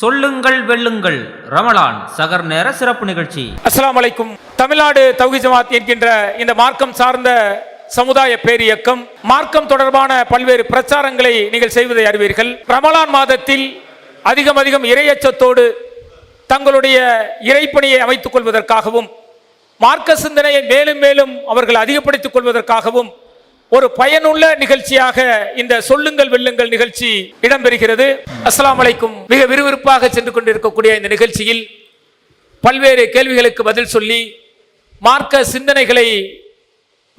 சொல்லுங்கள் வெல்லுங்கள். ரமலான் சகர் நேர சிறப்பு நிகழ்ச்சி. அஸ்லாம் வலைக்கும் தமிழ்நாடு தௌஹி ஜமாத் என்கின்ற இந்த மார்க்கம் சார்ந்த சமுதாய பேரியக்கம் மார்க்கம் தொடர்பான பல்வேறு பிரச்சாரங்களை நீங்கள் செய்வதை அறிவீர்கள். ரமலான் மாதத்தில் அதிகம் அதிகம் இரையச்சத்தோடு தங்களுடைய இறைப்பணியை அமைத்துக் கொள்வதற்காகவும் மார்க்க சிந்தனையை மேலும் மேலும் அவர்கள் அதிகப்படுத்திக் கொள்வதற்காகவும் ஒரு பயனுள்ள நிகழ்ச்சியாக இந்த சொல்லுங்கள் வெல்லுங்கள் நிகழ்ச்சி இடம்பெறுகிறது. அஸ்லாம் வலைக்கும் மிக விறுவிறுப்பாக சென்று கொண்டிருக்கக்கூடிய இந்த நிகழ்ச்சியில் பல்வேறு கேள்விகளுக்கு பதில் சொல்லி மார்க்க சிந்தனைகளை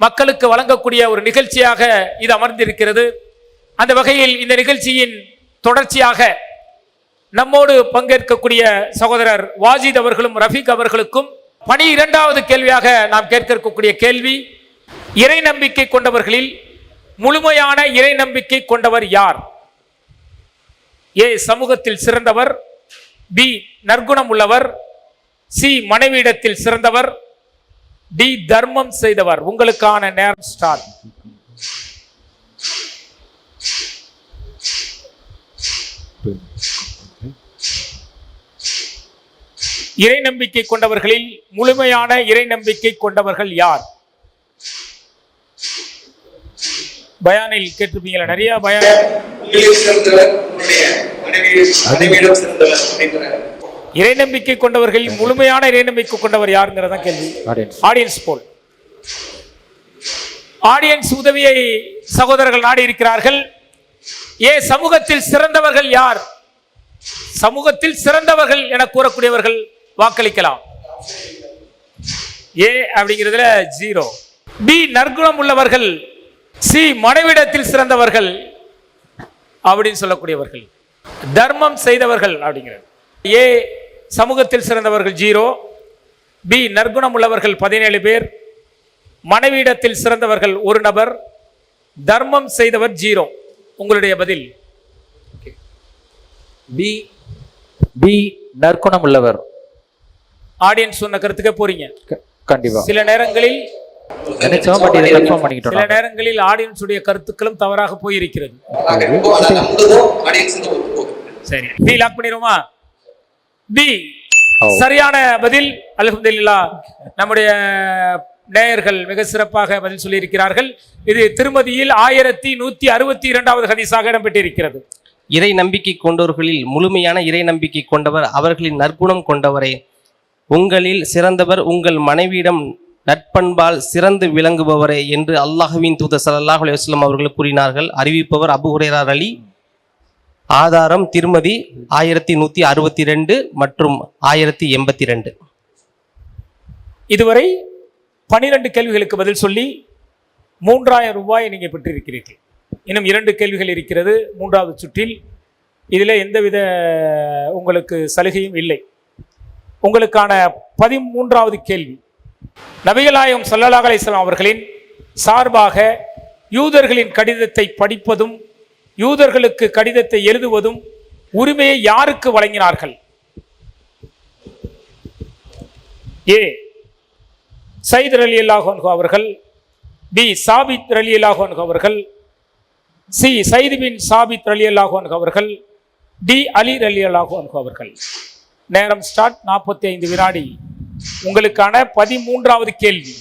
மக்களுக்கு வழங்கக்கூடிய ஒரு நிகழ்ச்சியாக இது அமர்ந்திருக்கிறது. அந்த வகையில் இந்த நிகழ்ச்சியின் தொடர்ச்சியாக நம்மோடு பங்கேற்கக்கூடிய சகோதரர் வாஜித் அவர்களும் ரஃபீக் அவர்களுக்கும் பணி இரண்டாவது கேள்வியாக நாம் கேட்க இருக்கக்கூடிய கேள்வி இறை நம்பிக்கை கொண்டவர்களில் முழுமையான இறை நம்பிக்கை கொண்டவர் யார்? ஏ. சமூகத்தில் சிறந்தவர். பி. நற்குணம் உள்ளவர். சி. மனைவியிடத்தில் சிறந்தவர். டி. தர்மம் செய்தவர். உங்களுக்கான நேரம் ஸ்டார் இறை நம்பிக்கை கொண்டவர்களில் முழுமையான இறை நம்பிக்கை கொண்டவர்கள் யார்? பயானில் கேட்டிருப்பீங்களா? நிறைய பயான் இறை நம்பிக்கை கொண்டவர்களில் முழுமையான இறை நம்பிக்கை கொண்டவர் யாருங்கிறதான் கேள்வி. ஆடியன்ஸ் போல். ஆடியன்ஸ் உதவியை சகோதரர்கள் நாடி இருக்கிறார்கள் ஏ சமூகத்தில் சிறந்தவர்கள் யார்? சமூகத்தில் சிறந்தவர்கள் என கூறக்கூடியவர்கள் வாக்களிக்கலாம். ஏ அப்படிங்கிறதுல ஜீரோ பி நற்குணம் உள்ளவர்கள் சி. மனைவிடத்தில் சிறந்தவர்கள் அப்படின்னு சொல்லக்கூடியவர்கள். தர்மம் செய்தவர்கள் அப்படிங்கிறது ஏ. சமூகத்தில் சிறந்தவர்கள் ஜீரோ. பி. நற்குணம் உள்ளவர்கள் பதினேழு பேர். மனைவியிடத்தில் சிறந்தவர்கள் ஒரு நபர். தர்மம் செய்தவர் ஜீரோ. உங்களுடைய பதில். பி. பி. நற்குணம் உள்ளவர். ஆடியன்ஸ் சொன்ன கருத்துக்கே போறீங்க. கண்டிப்பா. சில நேரங்களில் நினைச்சோம் பட் இதை கன்ஃபார்ம் பண்ணிக்கிட்டோம் சில. நேரங்களில் ஆடியன்ஸ் உடைய கருத்துக்களும் தவறாக போயிருக்கிறது. சரி. பி லாக் பண்ணிடுவோமா? பி ஓ. சரியான பதில் அல்ஹம்துலில்லாஹ் நம்முடைய நேயர்கள் மிக சிறப்பாக பதில் சொல்லியிருக்கிறார்கள். இது திருமதியில் ஆயிரத்தி நூத்தி அறுபத்தி இரண்டாவது ஹதீஸாக இடம்பெற்றிருக்கிறது. இறை நம்பிக்கை கொண்டவர்களில் முழுமையான இறை நம்பிக்கை கொண்டவர் அவர்களின் நற்குணம் கொண்டவரே. உங்களில் சிறந்தவர் உங்கள் மனைவியிடம் நட்பண்பால் சிறந்து விளங்குபவரே என்று அல்லாஹ்வின் தூத சல்லாஹ் அலுவலம் அவர்கள் கூறினார்கள். அறிவிப்பவர் அபு அலி. ஆதாரம் திருமதி ஆயிரத்தி நூற்றி அறுபத்தி ரெண்டு மற்றும் ஆயிரத்தி எண்பத்தி ரெண்டு. இதுவரை பனிரெண்டு கேள்விகளுக்கு பதில் சொல்லி மூன்றாயிரம் ரூபாய் நீங்கள் பெற்றிருக்கிறீர்கள். இன்னும் இரண்டு கேள்விகள் இருக்கிறது. மூன்றாவது சுற்றில் இதில் எந்தவித உங்களுக்கு சலுகையும் இல்லை. உங்களுக்கான பதிமூன்றாவது கேள்வி. நபிகளாயம் ஸல்லல்லாஹு அலிஸ்லாம் அவர்களின் சார்பாக யூதர்களின் கடிதத்தை படிப்பதும் யூதர்களுக்கு கடிதத்தை எழுதுவதும் உரிமையை யாருக்கு வழங்கினார்கள்? ஏ. சைத் அலி அல்லாஹு அவர்கள் பி. சாபித் அலி அல்லாஹு அவர்கள் சி. சைது பின் சாபித் அலி அல்லாஹு அவர்கள் டி. அலி அலி அல்லாஹு அவர்கள். நேரம் ஸ்டார்ட். நாற்பத்தி ஐந்து வினாடி. உங்களுக்கான பதிமூன்றாவது கேள்வி.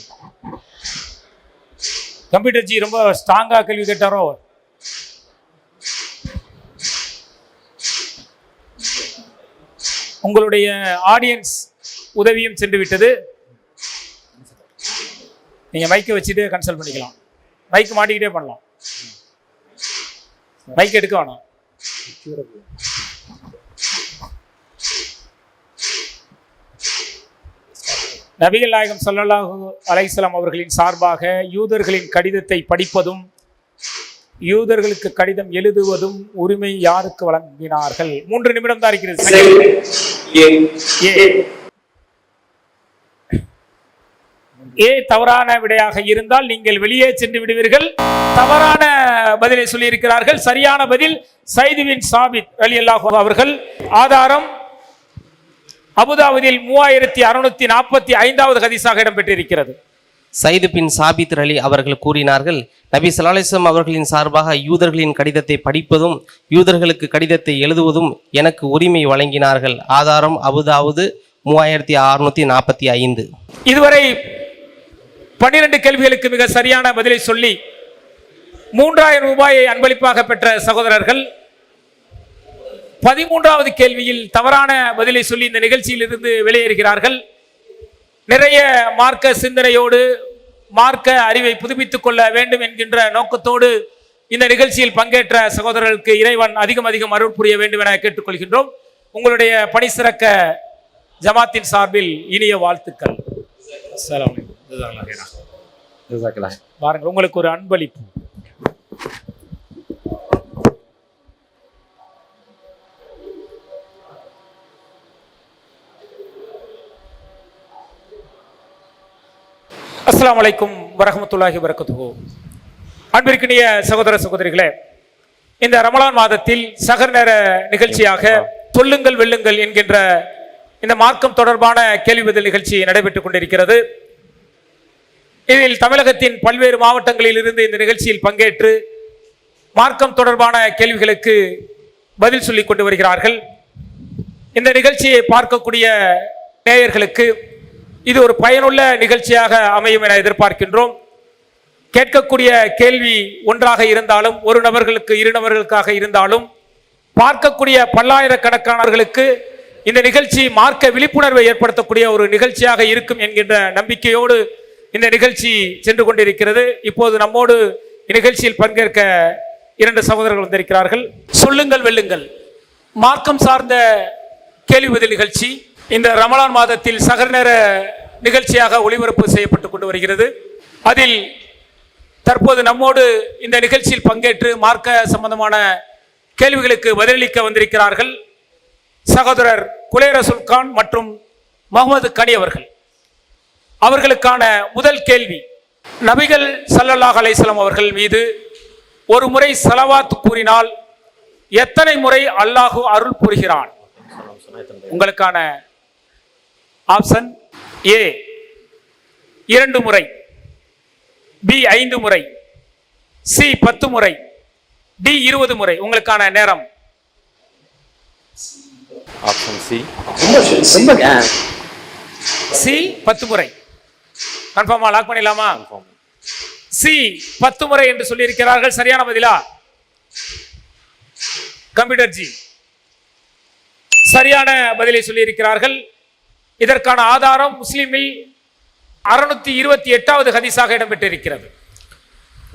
கம்ப்யூட்டர் ஜி ரொம்ப ஸ்ட்ராங்கா கேள்வி கேட்டாரோ? உங்களுடைய ஆடியன்ஸ் உதவியும் சென்று விட்டது. நீங்க மைக்கை வச்சுட்டு கன்சல்ட் பண்ணிக்கலாம். மைக் மாட்டிக்கிட்டே பண்ணலாம். மைக் எடுக்க வேணாம். நபிகள் நாயகம் ஸல்லல்லாஹு அலைஹிஸ்ஸலாம் அவர்களின் சார்பாக யூதர்களின் கடிதத்தை படிப்பதும் யூதர்களுக்கு கடிதம் எழுதுவதும் உரிமை யாருக்கு வழங்கினார்கள்? மூன்று நிமிடம் தான் இருக்கிறது. ஏ தவறான விடையாக இருந்தால் நீங்கள் வெளியே சென்று விடுவீர்கள். தவறான பதிலை சொல்லியிருக்கிறார்கள். சரியான பதில் சைதுவின் சாபித் அலி அல்லாஹு அவர்கள். ஆதாரம் அபுதாபுதில் மூவாயிரத்தி அறுநூத்தி நாற்பத்தி ஐந்தாவது ஹதீஸாக இடம்பெற்றிருக்கிறது. சைது பின் சாபித் அலி அவர்கள் கூறினார்கள் நபி சலாலிசம் அவர்களின் சார்பாக யூதர்களின் கடிதத்தை படிப்பதும் யூதர்களுக்கு கடிதத்தை எழுதுவதும் எனக்கு உரிமை வழங்கினார்கள். ஆதாரம் அபுதாவுது மூவாயிரத்தி அறுநூத்தி நாற்பத்தி ஐந்து. இதுவரை பன்னிரண்டு கேள்விகளுக்கு மிக சரியான பதிலை சொல்லி மூன்றாயிரம் ரூபாயை அன்பளிப்பாக பெற்ற சகோதரர்கள் பதிமூன்றாவது கேள்வியில் தவறான பதிலை சொல்லி இந்த நிகழ்ச்சியில் இருந்து வெளியேறுகிறார்கள். நிறைய மார்க்க சிந்தனையோடு மார்க்க அறிவை புதுப்பித்துக் கொள்ள வேண்டும் என்கின்ற நோக்கத்தோடு இந்த நிகழ்ச்சியில் பங்கேற்ற சகோதரர்களுக்கு இறைவன் அதிகம் அதிகம் அருள் புரிய வேண்டும் என கேட்டுக்கொள்கின்றோம். உங்களுடைய பணி சிறக்க ஜமாத்தின் சார்பில் இனிய வாழ்த்துக்கள். பாருங்கள் உங்களுக்கு ஒரு அன்பளிப்பு. அஸ்லாம் அலைக்கும் வரகமத்துல்லாஹி வரகத்துஹு அன்பிற்கினிய சகோதர சகோதரிகளே இந்த ரமலான் மாதத்தில் சகர் நேர நிகழ்ச்சியாக தொல்லுங்கள் வெல்லுங்கள் என்கின்ற இந்த மார்க்கம் தொடர்பான கேள்வி பதில் நிகழ்ச்சி நடைபெற்றுக் கொண்டிருக்கிறது. இதில் தமிழகத்தின் பல்வேறு மாவட்டங்களில் இருந்து இந்த நிகழ்ச்சியில் பங்கேற்று மார்க்கம் தொடர்பான கேள்விகளுக்கு பதில் சொல்லிக் கொண்டு வருகிறார்கள். இந்த நிகழ்ச்சியை பார்க்கக்கூடிய நேயர்களுக்கு இது ஒரு பயனுள்ள நிகழ்ச்சியாக அமையும் என எதிர்பார்க்கின்றோம். கேட்கக்கூடிய கேள்வி ஒன்றாக இருந்தாலும் ஒரு நபர்களுக்கு இரு நபர்களுக்காக இருந்தாலும் பார்க்கக்கூடிய பல்லாயிரக்கணக்கானவர்களுக்கு இந்த நிகழ்ச்சி மார்க்க விழிப்புணர்வை ஏற்படுத்தக்கூடிய ஒரு நிகழ்ச்சியாக இருக்கும் என்கின்ற நம்பிக்கையோடு இந்த நிகழ்ச்சி சென்று கொண்டிருக்கிறது. இப்போது நம்மோடு இந்நிகழ்ச்சியில் பங்கேற்க இரண்டு சகோதரர்கள் வந்திருக்கிறார்கள். சொல்லுங்கள் வெல்லுங்கள். மார்க்கம் சார்ந்த கேள்வி பதில் நிகழ்ச்சி. இந்த ரமலான் மாதத்தில் சகர் நேர நிகழ்ச்சியாக ஒளிபரப்பு செய்யப்பட்டு கொண்டு வருகிறது. அதில் தற்போது நம்மோடு இந்த நிகழ்ச்சியில் பங்கேற்று மார்க்க சம்பந்தமான கேள்விகளுக்கு பதிலளிக்க வந்திருக்கிறார்கள் சகோதரர் குலேர சுல்கான் மற்றும் முகமது கனி அவர்கள். அவர்களுக்கான முதல் கேள்வி நபிகள் சல்லல்லாஹ் அலைசலம் அவர்கள் மீது ஒரு முறை சலவாத் கூறினால் எத்தனை முறை அல்லாஹு அருள் புரிகிறான்? உங்களுக்கான ஆப்ஷன் ஏ. இரண்டு முறை. பி ஐந்து முறை. சி பத்து முறை. டி இருபது முறை. உங்களுக்கான நேரம். Option C. சி பத்து முறை. கன்ஃபார்மா? லாக் பண்ணிடலாமா? சி பத்து முறை என்று சொல்லியிருக்கிறார்கள். சரியான பதிலா? கம்ப்யூட்டர் ஜி. சரியான பதிலை சொல்லியிருக்கிறார்கள். இதற்கான ஆதாரம் முஸ்லிமில் அறுநூத்தி இருபத்தி எட்டாவது ஹதீஸாக இடம்பெற்றிருக்கிறது.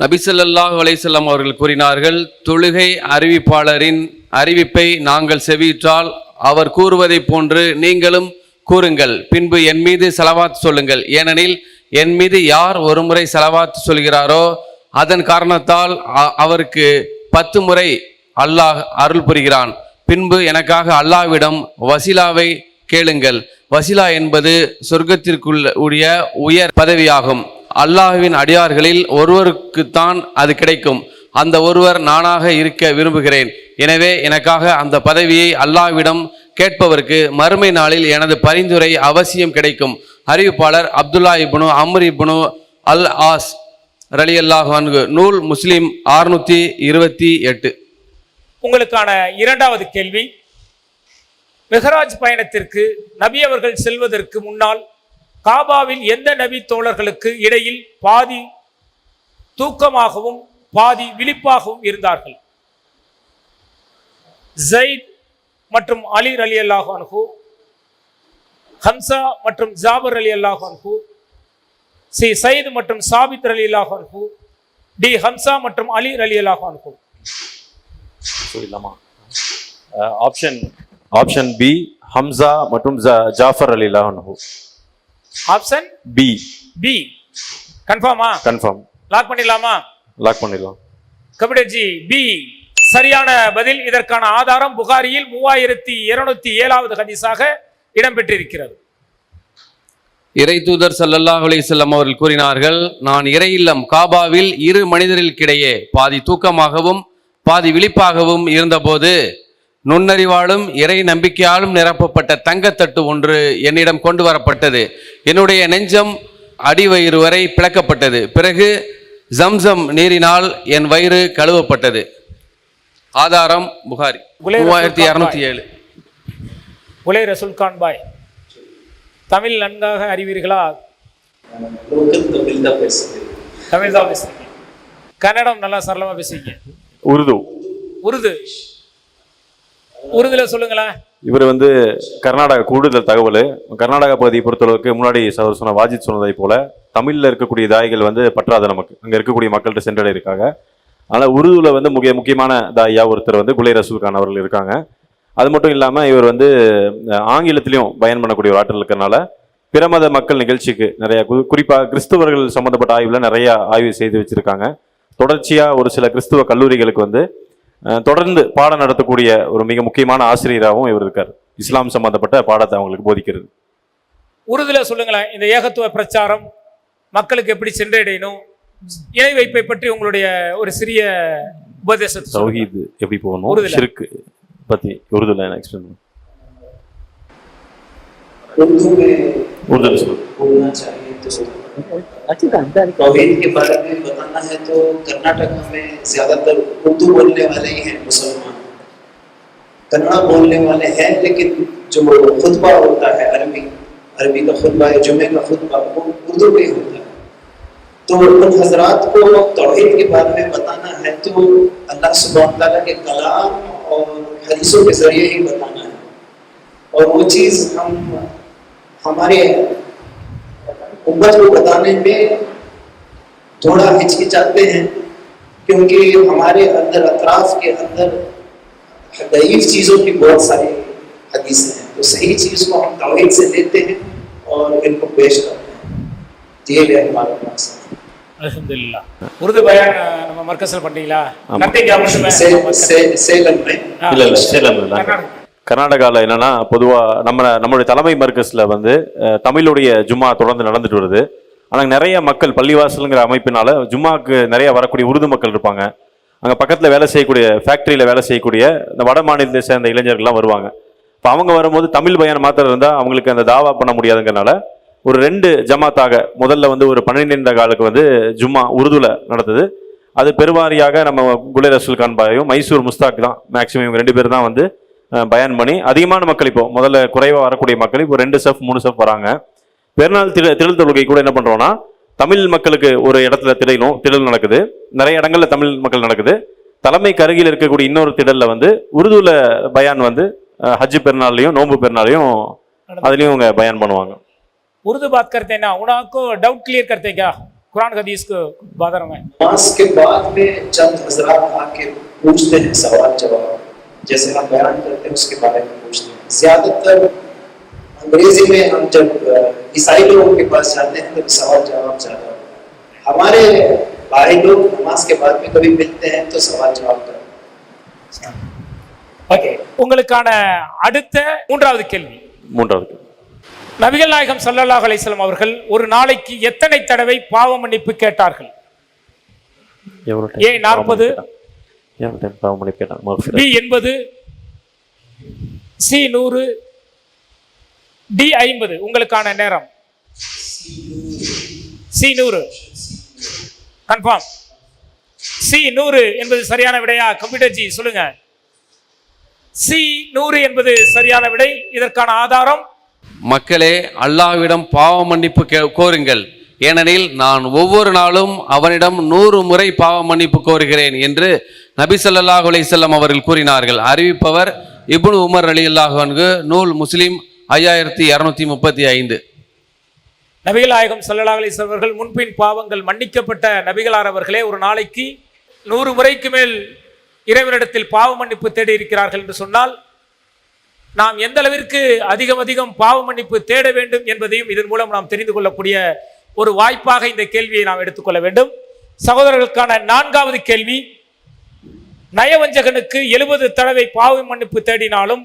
நபிசல்லாஹு அலைசல்லாம் அவர்கள் கூறினார்கள் தொழுகை அறிவிப்பாளரின் அறிவிப்பை நாங்கள் செவியுற்றால் அவர் கூறுவதைப் போன்று நீங்களும் கூறுங்கள். பின்பு என் மீது செலவாத்து சொல்லுங்கள். ஏனெனில் என் மீது யார் ஒருமுறை செலவாத்து சொல்கிறாரோ அதன் காரணத்தால் அவருக்கு பத்து முறை அல்லாஹ் அருள் புரிகிறான். பின்பு எனக்காக அல்லாஹ்விடம் வசிலாவை கேளுங்கள். வசிலா என்பது சொர்க்கத்திற்குள்ள உடைய உயர் பதவியாகும். அல்லாஹ்வின் அடியார்களில் ஒருவருக்குத்தான் அது கிடைக்கும். அந்த ஒருவர் நானாக இருக்க விரும்புகிறேன். எனவே எனக்காக அந்த பதவியை அல்லாஹ்விடம் கேட்பவருக்கு மறுமை நாளில் எனது பரிந்துரை அவசியம் கிடைக்கும். அறிவிப்பாளர் Abdullah ibn Amr ibn al As ரலி அன்ஹு. நூல் முஸ்லிம் அறுநூத்தி இருபத்தி எட்டு. உங்களுக்கான இரண்டாவது கேள்வி. மெஹராஜ் பயணத்திற்கு நபி அவர்கள் செல்வதற்கு முன்னால் காபாவில் எந்த நபி தோழர்களுக்கு இடையில் பாதி தூக்கமாகவும் பாதி விழிப்பாகவும் இருந்தார்கள்? ஜெயித் மற்றும் அலி அலி அல்லாஹ் ஹம்சா மற்றும் ஜாபர் அலி அல்லாஹ் அன்ஹு சி சயித் மற்றும் சாபித் அலி அல்லாஹ் டி ஹம்சா மற்றும் அலி அலி அல்லாஹ் ஆப்ஷன் ஆப்ஷன் பி ஹம்சா மற்றும் ஜா- ஜாஃபர் அலி அன்ஹு ஆப்ஷன் பி பி கன்ஃபார்மா கன்ஃபார்ம் லாக் பண்ணிடலாமா? லாக் பண்ணிடலாம். கபிடர்ஜி பி சரியான பதில். இதற்கான ஆதாரம் புகாரியில் மூவாயிரத்தி இருநூத்தி ஏழாவது ஹதீஸாக இடம்பெற்றிருக்கிறது. இறை தூதர் சல்லல்லாஹு அலைஹி வஸல்லம் அவர்கள் கூறினார்கள் நான் இறை இல்லம் காபாவில் இரு மனிதர்களுக்கிடையே பாதி தூக்கமாகவும் பாதி விழிப்பாகவும் இருந்தபோது நுண்ணறிவாலும் இறை நம்பிக்கையாலும் நிரப்பப்பட்ட தங்கத்தட்டு ஒன்று என்னிடம் கொண்டு வரப்பட்டது. என்னுடைய நெஞ்சம் அடிவயிறு வரை பிளக்கப்பட்டது. பிறகு ஜம்சம் நீரினால் என் வயிறு கழுவப்பட்டது. ஆதாரம் புகாரி. மூவாயிரத்தி இரநூத்தி ஏழு. குலை ரசுல்கான் பாய். தமிழ் நன்றாக அறிவீர்களா? தமிழ் தான் பேசுறீங்க கன்னடம் நல்லா சரளமாக பேசுவீங்க. உருது. உருது. உருதுல சொல்லுங்களேன். இவர் வந்து கர்நாடகா கூடுதல் தகவல். கர்நாடகா பகுதியை பொறுத்தளவுக்கு முன்னாடி அவர் சொன்ன வாஜித் சொன்னதை போல தமிழில் இருக்கக்கூடிய தாய்கள் வந்து பற்றாத நமக்கு. அங்கே இருக்கக்கூடிய மக்கள்கிட்ட சென்றடைய இருக்காங்க ஆனால் உருதுல வந்து முக்கிய முக்கியமான தாயா ஒருத்தர் வந்து குலே ரசூல் கான் அவர்கள் இருக்காங்க. அது மட்டும் இல்லாமல் இவர் வந்து ஆங்கிலத்திலையும் பயன் பண்ணக்கூடிய ஒரு ஆற்றல் இருக்கிறனால பிரமத மக்கள் நிகழ்ச்சிக்கு நிறைய கு- குறிப்பா கிறிஸ்துவர்கள் சம்பந்தப்பட்ட ஆய்வில் நிறைய ஆய்வு செய்து வச்சுருக்காங்க. தொடர்ச்சியாக ஒரு சில கிறிஸ்துவ கல்லூரிகளுக்கு வந்து தொடர்ந்து பாடம் நடத்தக்கூடிய ஒரு மிக முக்கியமான ஆசிரியராகவும் இவர் இருக்கார் இஸ்லாம் சம்பந்தப்பட்ட பாடத்தை அவங்களுக்கு போதிக்கிறது உருதுல சொல்லுங்களேன் இந்த ஏகத்துவ பிரச்சாரம் மக்களுக்கு எப்படி சென்றடையணும் இணை வைப்பை பற்றி உங்களுடைய ஒரு சிறிய உபதேசத்தை சொல்லுங்க. தௌஹீத் எப்படி போகணும் உருதுல. ஷிர்க் பத்தி உருதுல எக்ஸ்பிளைன் उर्दू में உருதுல சொல்லு बोलना चाहिए तो तौहीद के बारे में बताना है तो कर्नाटक में ज़्यादातर उर्दू बोलने वाले ही हैं मुसलमान। कन्नड़ा बोलने वाले हैं, लेकिन जो खुतबा होता है अरबी अरबी का खुतबा या जुमे का खुतबा, वो उर्दू में होता है। तो उन हजरात को तौहीद के बारे में बताना है तो अल्लाह सुबहान तआला के कलाम और हदीसों के ज़रिए ही बताना है। और वो चीज़ हम, हमारे उम्मत को बताने में थोड़ा हिचकिचाते हैं क्योंकि हमारे अंदर अतराफ के अंदर दईफ चीज़ों की बहुत सारी हदीसें हैं तो सही चीज़ को हम तौहीद से लेते हैं और इनको पेश करते हैं ये है हमारा मकसद அல்ஹம்துலில்லா உருது பயான் அஹ், நம்ம மர்க்கஸில் பண்ணீங்களா ஆமா. நத்திங் ஞாபகம் से, से, सेलम में இல்ல இல்ல சேலம் இல்ல கர்நாடகா. கர்நாடகாவில் என்னன்னா பொதுவா நம்ம நம்மளுடைய தலைமை மர்க்கஸ்ல வந்து அஹ், தமிழுடைய ஜும்மா தொடர்ந்து நடந்துட்டு வருது ஆனால் நிறைய மக்கள் பள்ளிவாசலுங்கிற அமைப்பினால் ஜும்மாக்கு நிறைய வரக்கூடிய உருது மக்கள் இருப்பாங்க. அங்கே பக்கத்தில் வேலை செய்யக்கூடிய ஃபேக்ட்ரியில் வேலை செய்யக்கூடிய இந்த வட மாநிலத்தை சேர்ந்த இளைஞர்கள்லாம் வருவாங்க. இப்போ அவங்க வரும்போது தமிழ் பையன் மாத்திரம் இருந்தால் அவங்களுக்கு அந்த தாவா பண்ண முடியாதுங்கிறனால ஒரு ரெண்டு ஜமாத்தாக முதல்ல வந்து ஒரு பன்னிரெண்டு காலுக்கு வந்து ஜும்மா உருதுல நடந்தது. அது பெருவாரியாக நம்ம குலே ரசூல் கான் பாயும் மைசூர் முஸ்தாக் தான் மேக்ஸிமம் இவங்க ரெண்டு பேர் தான் வந்து பயன் பண்ணி அதிகமான மக்கள் இப்போ முதல்ல குறைவாக வரக்கூடிய மக்கள் இப்போ ரெண்டு செஃப் மூணு செஃப் வராங்க. பெருநாள் திரு திடல் தொழுகை கூட என்ன பண்றோம்னா தமிழ் மக்களுக்கு ஒரு இடத்துல திடலும் திடல் நடக்குது நிறைய இடங்கள்ல தமிழ் மக்கள் நடக்குது தலைமைக்கு அருகில் இருக்கக்கூடிய இன்னொரு திடல்ல வந்து உருதுல பயான் வந்து அஹ், ஹஜ் பெருநாள்லையும் நோன்பு பெருநாளையும் அதுலயும் அவங்க பயான் பண்ணுவாங்க उर्दू बात करते हैं ना उनको डाउट क्लियर करते हैं क्या कुरान हदीस को बादर में नमाज के बाद में चंद हजरात आके पूछते हैं सवाल जवाब जैसे हम बयान करते हैं उसके बारे में पूछते हैं ज्यादातर अंग्रेजी में हम जब अ, ईसाई लोगों के पास जाते हैं तो सवाल जवाब ज्यादा होता है हमारे भाई लोग नमाज के बाद में कभी मिलते हैं तो सवाल जवाब करते हैं ஓகே உங்களுக்கான அடுத்த மூன்றாவது கேள்வி மூன்றாவது நபிகள் நாயகம் ஸல்லல்லாஹு அலைஹி வஸல்லம் அவர்கள் ஒரு நாளைக்கு எத்தனை தடவை பாவ மன்னிப்பு கேட்டார்கள் எவ்வளவு ஏ, 40. எவ்வளவு டைம் பாவம் பண்ணி கேட்டாங்க மகஃபிரத். பி எண்பது சி நூறு டி ஐம்பது உங்களுக்கான நேரம். சி நூறு. கன்ஃபார்ம். சி நூறு என்பது சரியான விடையா? கம்ப்யூட்டர் ஜி சொல்லுங்க. சி நூறு என்பது சரியான விடை இதற்கான ஆதாரம். மக்களே அல்லாஹ்விடம் பாவ மன்னிப்பு கே- கோருங்கள். ஏனெனில் நான் ஒவ்வொரு நாளும் அவனிடம் நூறு முறை பாவ மன்னிப்பு கோருகிறேன் என்று நபி ஸல்லல்லாஹு அலைஹி அவர்கள் கூறினார்கள். அறிவிப்பவர் இபுன் உமர் அலி அல்லாஹு நூல் முஸ்லீம் ஐயாயிரத்தி இரநூத்தி முப்பத்தி ஐந்து. நபிகளாயகம் நாயகம் ஸல்லல்லாஹு அவர்கள் முன்பின் பாவங்கள் மன்னிக்கப்பட்ட நபிகளார் அவர்களே ஒரு நாளைக்கு நூறு முறைக்கு மேல் இறைவனிடத்தில் பாவ மன்னிப்பு தேடி இருக்கிறார்கள் என்று சொன்னால் நாம் எந்த அளவிற்கு அதிகம் அதிகம் பாவ மன்னிப்பு தேட வேண்டும் என்பதையும் இதன் மூலம் நாம் தெரிந்து கொள்ளக்கூடிய ஒரு வாய்ப்பாக இந்த கேள்வியை நாம் எடுத்துக்கொள்ள வேண்டும். சகோதரர்களுக்கான நான்காவது கேள்வி நயவஞ்சகனுக்கு எழுபது தடவை பாவ மன்னிப்பு தேடினாலும்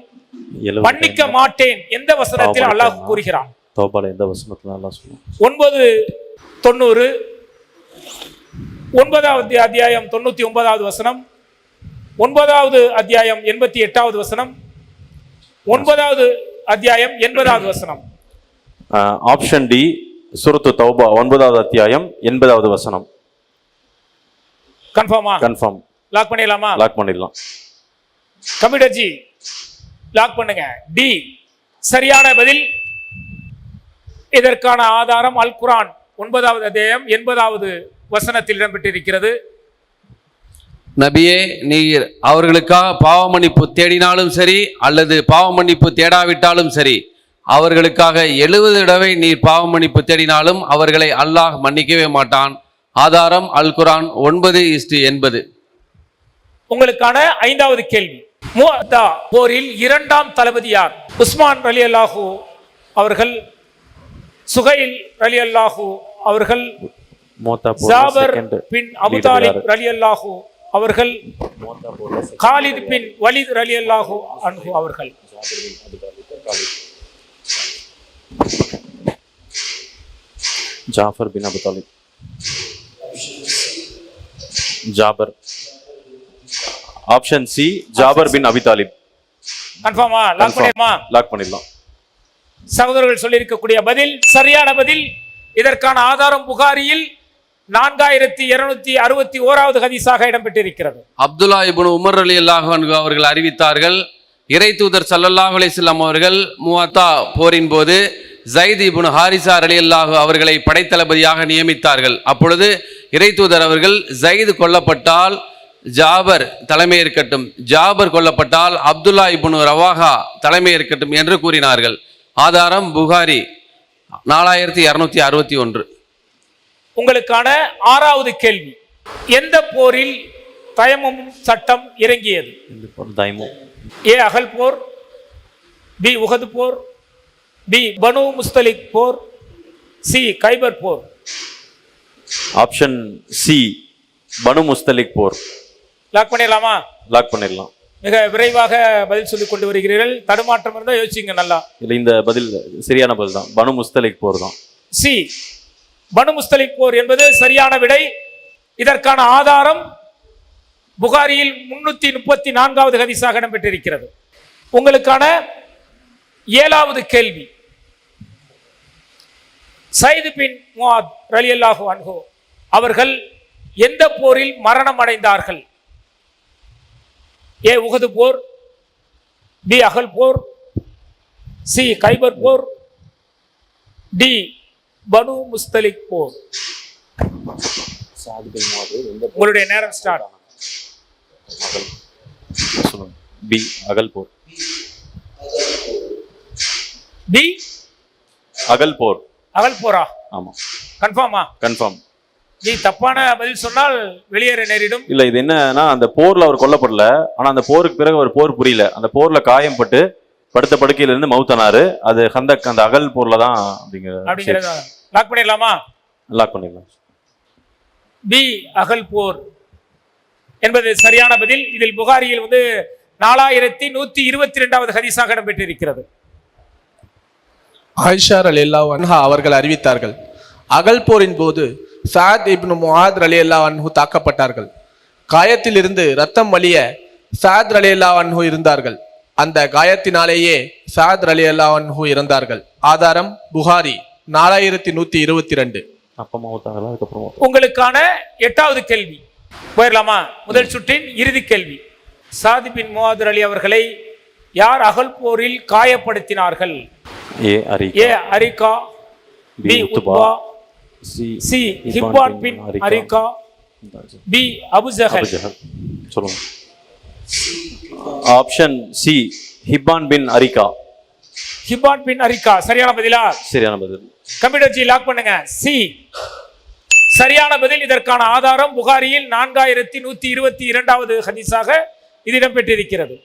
மன்னிக்க. மாட்டேன் எந்த வசனத்தில் அல்லாஹ் கூறுகிறான்? தௌபால எந்த வசனத்துல நல்லா சொல்லுவோம் ஒன்பது தொண்ணூறு ஒன்பதாவது அத்தியாயம் தொண்ணூத்தி ஒன்பதாவது வசனம் ஒன்பதாவது அத்தியாயம் எண்பத்தி எட்டாவது வசனம் ஒன்பதாவது அத்தியாயம் எண்பதாவது வசனம். ஆப்ஷன் டி சூரத்து தௌபா ஒன்பதாவது அத்தியாயம் எண்பதாவது வசனம். கன்ஃபார்மா கன்ஃபார்ம் லாக் பண்ணிடலாமா? லாக் பண்ணிடலாம். கம்ப்யூட்டர் ஜி லாக் பண்ணுங்க. டி சரியான பதில். இதற்கான ஆதாரம் அல் குரான் ஒன்பதாவது அத்தியாயம் எண்பதாவது வசனத்தில் இடம்பெற்றிருக்கிறது. நபியே நீர் அவர்களுக்காக பாவ மன்னிப்பு தேடினாலும் சரி அல்லது பாவ மன்னிப்பு தேடாவிட்டாலும் சரி அவர்களுக்காக எழுபது தடவை நீர் பாவ மன்னிப்பு தேடினாலும் அவர்களை அல்லாஹ் மன்னிக்கவே மாட்டான். ஆதாரம் அல் குரான் ஒன்பது இஸ்டு எண்பது. உங்களுக்கான ஐந்தாவது கேள்வி. முஅத்தா போரில் இரண்டாம் தளபதி யார் உஸ்மான் அலி அல்லாஹூ அவர்கள் சுகைல் அலி அல்லாஹூ அவர்கள் மோத்தா ஜாபர் பின் அபுதாலிப் அலி அல்லாஹூ அவர்கள் காலித் பின் வலித் அலி அல்லாஹூ அன்ஹு அவர்கள். Jafar bin Abu Talib. Jafar. Option C Jafar bin Abi Talib கன்ஃபார்மா லாக் பண்ணிடுமா லாக் பண்ணிடலாம்? சகோதரர்கள் சொல்லியிருக்கக்கூடிய பதில் சரியான பதில். இதற்கான ஆதாரம் புகாரியில் நான்காயிரத்தி இருநூத்தி அறுபத்தி ஓராவது ஹதீஸாக இடம்பெற்றிருக்கிறது. அப்துல்லா இப்னு உமர் அலி அல்லாஹ் அவர்கள் அறிவித்தார்கள் இறை தூதர் சல்லல்லாஹு அலைஹிஸ்ஸலாம் அவர்கள் முவாத்தா போரின் போது ஜைத் இப்னு ஹாரிசா அலி அல்லாஹ் அவர்களை படைத்தளபதியாக நியமித்தார்கள். அப்பொழுது இறை தூதர் அவர்கள் ஜைது கொல்லப்பட்டால் ஜாபர் தலைமை இருக்கட்டும். ஜாபர் கொல்லப்பட்டால் அப்துல்லா இப்னு ரவாஹா தலைமை இருக்கட்டும் என்று கூறினார்கள். ஆதாரம் புகாரி நாலாயிரத்தி இரநூத்தி அறுபத்தி ஒன்று. உங்களுக்கான ஆறாவது கேள்வி. எந்த போரில் தயமம் சட்டம் இறங்கியது? ஏ அகல் போர் பி உகது போர் பி பனு முஸ்தலிக் போர் சி கைபர் போர். ஆப்ஷன் சி பனு முஸ்தலிக் போர். லாக் பண்ணிடலாமா? லாக் பண்ணிடலாம். மிக விரைவாக பதில் சொல்லி கொண்டு வருகிறீர்கள். தடுமாற்றம் இருந்தால் யோசிச்சுங்க நல்லா. இல்லை இந்த பதில் சரியான பதில் தான். பனு முஸ்தலிக் போர் தான். சி பனு முஸ்தலிக் போர் என்பது சரியான விடை. இதற்கான ஆதாரம் புகாரியில் முன்னூத்தி முப்பத்தி நான்காவது ஹதீஸாக இடம்பெற்றிருக்கிறது உங்களுக்கான ஏழாவது கேள்வி. சைது பின் முவாத் ரலியல்லாஹு அன்ஹு அவர்கள் எந்த போரில் மரணம் அடைந்தார்கள் ஏ உகது போர் பி அகல் போர் சி கைபர் போர் டி பனு முஸ்தலிக் போர். உங்களுடைய நேரம் ஸ்டார்ட் சொல்லுங்க பி அகல் போர். டி அகல் போர். அகல் போரா? ஆமா. கன்ஃபார்மா கன்ஃபார்ம் நீ தப்பான பதில் சொன்னால் வெளியேற நேரிடும். இல்ல இது என்னன்னா அந்த போர்ல அவர் கொல்லப்படல. ஆனா அந்த போருக்கு பிறகு அவர் போர் புரியல. அந்த போர்ல காயம்பட்டு படுத்த படுக்கையில இருந்து மவுத்தனாரு அது ஹந்தக் அந்த அகல் போர்ல தான் அப்படிங்கிற அப்படிங்கிறத லாக் பண்ணிடலாமா? லாக் பண்ணிடலாம். பி அகல் போர். என்பது சரியான பதில். இதில் புகாரியில் வந்து நாலாயிரத்தி நூத்தி இருபத்தி ரெண்டாவது ஹதீஸாக இடம்பெற்றிருக்கிறது. ஆயிஷார் அலில்லா அன்ஹா அவர்கள் அறிவித்தார்கள் அகல் போரின் போது சாத் இப்னு முஆத் ரலியல்லா அன்ஹு தாக்கப்பட்டார்கள். காயத்திலிருந்து ரத்தம் வலிய சாத் ரலியல்லா அன்ஹு இருந்தார்கள். அந்த காயத்தினாலேயே சாத் ரலியல்லா அன்ஹு இறந்தார்கள். ஆதாரம் புகாரி நாலாயிரத்தி நூத்தி இருபத்தி ரெண்டு. உங்களுக்கான எட்டாவது கேள்வி. போயிடலாமா? முதல் சுற்றின் இறுதி கேள்வி. சாதி பின் அலி அவர்களை யார் அகல் போரில் காயப்படுத்தினார்கள்? A Hari A Arika B Utba C Hibban bin Arika B Abu Jahl சொல்லுங்க. Option C Hibban bin Arika Hibban bin Arika சரியான பதிலா? சரியான பதில். கம்ப்யூட்டர் ஜி லாக் பண்ணுங்க. சி சரியான பதில். இதற்கான ஆதாரம் புகாரியில் நான்காயிரத்தி நூத்தி இருபத்தி இரண்டாவது ஹதீஸாக இது இடம்பெற்றிருக்கிறது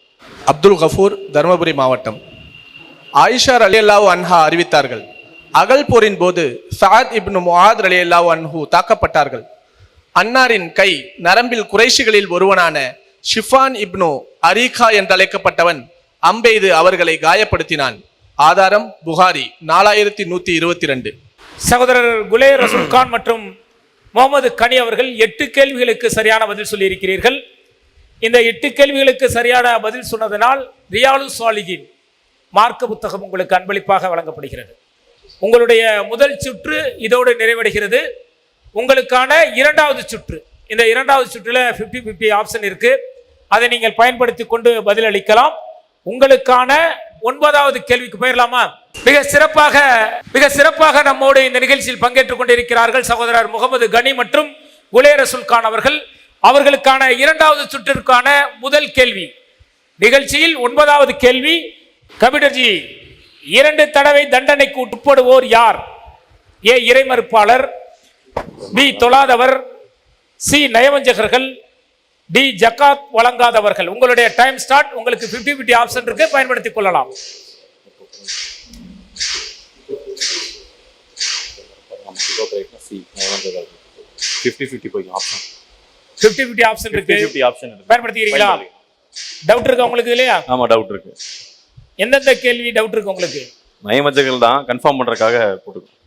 அப்துல் கஃபூர் தருமபுரி மாவட்டம். ஆயிஷார் அலியல்லாவு அன்ஹா அறிவித்தார்கள். அகல் போரின் போது சாத் இப்னு முஆத் ரலியல்லாஹு அன்ஹு தாக்கப்பட்டார்கள். அன்னாரின் கை நரம்பில் குறைஷிகளில் ஒருவனான ஷிஃபான் இப்னு அரீகா என்றழைக்கப்பட்டவன் அம்பெய்து அவர்களை காயப்படுத்தினான். ஆதாரம் புகாரி நாலாயிரத்தி நூத்தி இருபத்தி ரெண்டு. சகோதரர் குலே ரசூல் கான் மற்றும் முகமது கனி அவர்கள் எட்டு கேள்விகளுக்கு சரியான பதில் சொல்லியிருக்கிறீர்கள். இந்த எட்டு கேள்விகளுக்கு சரியான பதில் சொன்னதனால் ரியாலு சாலிகின் மார்க்க புத்தகம் உங்களுக்கு அன்பளிப்பாக வழங்கப்படுகிறது. உங்களுடைய முதல் சுற்று இதோடு நிறைவடைகிறது. உங்களுக்கான இரண்டாவது சுற்று. இந்த இரண்டாவது சுற்றில் ஃபிஃப்டி ஃபிஃப்டி ஆப்ஷன் இருக்கு. அதை நீங்கள் பயன்படுத்தி கொண்டு பதிலளிக்கலாம். உங்களுக்கான ஒன்பதாவது கேள்விக்கு போயிடலாமா மிக சிறப்பாக மிக சிறப்பாக நம்மோடு இந்த நிகழ்ச்சியில் பங்கேற்றுக் கொண்டிருக்கிறார்கள் சகோதரர் முகமது கனி மற்றும் குலேர சுல்கான் அவர்கள். அவர்களுக்கான இரண்டாவது சுற்றிற்கான முதல் கேள்வி. நிகழ்ச்சியில் ஒன்பதாவது கேள்வி. கபிடர்ஜி இரண்டு தடவை தண்டனைக்கு உட்படுவோர் யார்? ஏ இறைமறுப்பாளர். பி தொழாதவர். சி நயவஞ்சகர்கள். டி ஜக்காத் வழங்காதவர்கள். உங்களுடைய டைம் ஸ்டார்ட் உங்களுக்கு 50 50 ஆப்ஷன் இருக்கு. பயன்படுத்திக் கொள்ளலாம். Fifty fifty option 50 50 option fifty இருக்கு. ஆப்ஷன் இருக்கு. பயன்படுத்திக்கிறீங்களா? டவுட் இருக்கா உங்களுக்கு இல்லையா ஆமா டவுட் இருக்கு. எந்தெந்த கேள்வி டவுட் இருக்கு உங்களுக்கு? நயமஞ்சங்கள் தான் கன்ஃபார்ம் பண்றதுக்காக போட்டுக்கோம்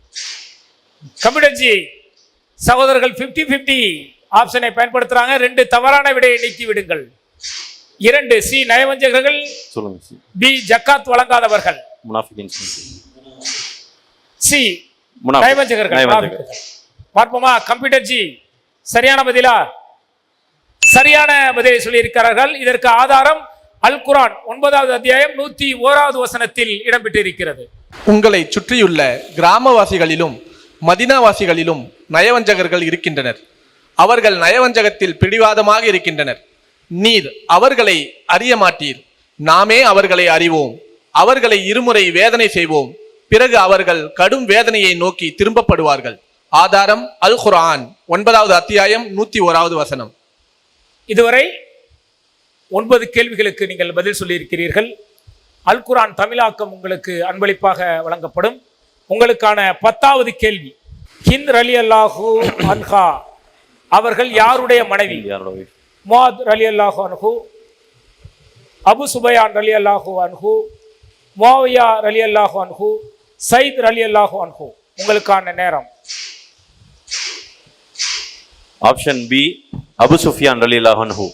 கம்ப்யூட்டர்ஜி சகோதரர்கள் 50 50 ஆப்ஷனை பயன்படுத்துறாங்க. ரெண்டு தவறான விடையை நீக்கி விடுங்கள். இரண்டு சி நயவஞ்சகர்கள் சொல்லுங்க சி. பி ஜக்காத் வழங்காதவர்கள். முனாஃபிகின் சி. நயவஞ்சகர்கள். நயவஞ்சகர். பார்ப்போமா கம்ப்யூட்டர்ஜி சரியான பதிலா? சரியான பதிலை சொல்லியிருக்கிறார்கள். இதற்கு ஆதாரம் அல் குரான் ஒன்பதாவது அத்தியாயம் நூத்தி ஓராவது வசனத்தில் இடம்பெற்றிருக்கிறது. உங்களை சுற்றியுள்ள கிராமவாசிகளிலும் மதினாவாசிகளிலும் நயவஞ்சகர்கள் இருக்கின்றனர். அவர்கள் நயவஞ்சகத்தில் பிடிவாதமாக இருக்கின்றனர். நீர் அவர்களை அறிய மாட்டீர். நாமே அவர்களை அறிவோம். அவர்களை இருமுறை வேதனை செய்வோம். பிறகு அவர்கள் கடும் வேதனையை நோக்கி திரும்பப்படுவார்கள். ஆதாரம் அல் குர்ஆன் ஒன்பதாவது அத்தியாயம் நூத்தி ஓராவது வசனம். இதுவரை ஒன்பது கேள்விகளுக்கு நீங்கள் பதில் சொல்லியிருக்கிறீர்கள். அல் குரான் தமிழாக்கம் உங்களுக்கு அன்பளிப்பாக வழங்கப்படும். உங்களுக்கான பத்தாவது கேள்வி. ஹிந்த் அலி அல்லாஹூ அன்ஹா அவர்கள் யாருடைய மனைவி? முவாத் அலி அல்லாஹு அன்ஹு அபு சுபயான் அலி அல்லாஹு அன்ஹு முவாவியா அலி அல்லாஹு அன்ஹு சயித் அலி அல்லாஹு அன்ஹு. உங்களுக்கான நேரம். ஆப்ஷன் பி அபு சுஃபியான் ரலி அல்லாஹன்ஹு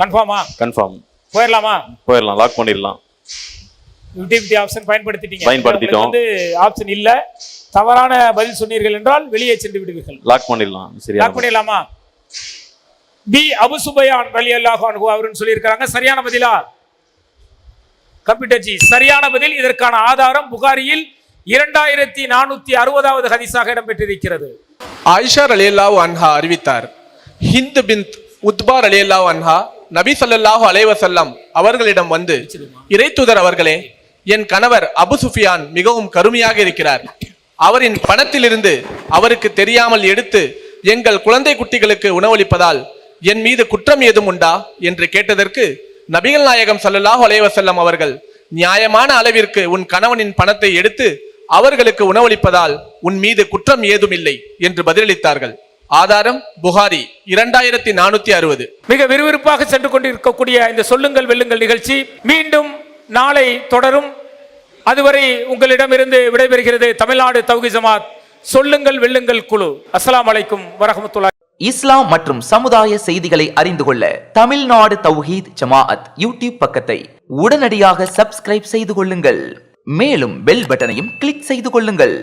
கன்ஃபார்மா கன்ஃபார்ம் போயிடலாமா போயிடலாம் லாக் பண்ணிடலாம் ஃபிஃப்டி ஆப்ஷன் பயன்படுத்திட்டீங்க. பயன்படுத்திட்டோம். வந்து ஆப்ஷன் இல்ல. தவறான பதில் சொன்னீர்கள் என்றால் வெளியே சென்று விடுவீர்கள். லாக் பண்ணிடலாம் சரியா லாக் பண்ணிடலாமா பி அபு சுபயான் அலி அல்லாஹு அன்ஹு அவருன்னு சொல்லியிருக்கிறாங்க. சரியான பதிலா? கம்ப்யூட்டர் ஜி சரியான பதில். இதற்கான ஆதாரம் புகாரியில் இரண்டாயிரத்தி நானூத்தி அறுபதாவது ஹதீஸாக இடம்பெற்றிருக்கிறது. ஆயிஷா ரலியல்லாஹு அன்ஹா அறிவித்தார் ஹிந்த் பின் உத்பார் ரலியல்லாஹு அன்ஹா நபி சல்லாஹூ அலைஹி அவர்களிடம் வந்து இறைத்துதர் அவர்களே என் கணவர் அபு சுஃபியான் மிகவும் கருமையாக இருக்கிறார். அவரின் பணத்திலிருந்து அவருக்கு தெரியாமல் எடுத்து எங்கள் குழந்தை குட்டிகளுக்கு உணவளிப்பதால் என் மீது குற்றம் ஏதும் உண்டா? என்று கேட்டதற்கு நபிகள் நாயகம் ஸல்லல்லாஹு அலைவசல்லம் அவர்கள் நியாயமான அளவிற்கு உன் கணவனின் பணத்தை எடுத்து அவர்களுக்கு உணவளிப்பதால் உன் மீது குற்றம் ஏதும் இல்லை என்று பதிலளித்தார்கள். ஆதாரம் புகாரி இரண்டாயிரத்தி நானூத்தி அறுபது. மிக விறுவிறுப்பாக சென்று கொண்டிருக்கக்கூடிய இந்த சொல்லுங்கள் வெல்லுங்கள் நிகழ்ச்சி மீண்டும் நாளை தொடரும். அதுவரை உங்களிடமிருந்து விடைபெறுகிறது தமிழ்நாடு தௌகி ஜமாத் சொல்லுங்கள் வெல்லுங்கள் குழு. அஸ்ஸலாமு அலைக்கும் வரஹ்மத்துல்லாஹி இஸ்லாம் மற்றும் சமுதாய செய்திகளை அறிந்து கொள்ள தமிழ்நாடு தௌஹீத் ஜமாஅத் யூடியூப் பக்கத்தை உடனடியாக சப்ஸ்கிரைப் செய்து கொள்ளுங்கள். மேலும் பெல் பட்டனையும் கிளிக் செய்து கொள்ளுங்கள்.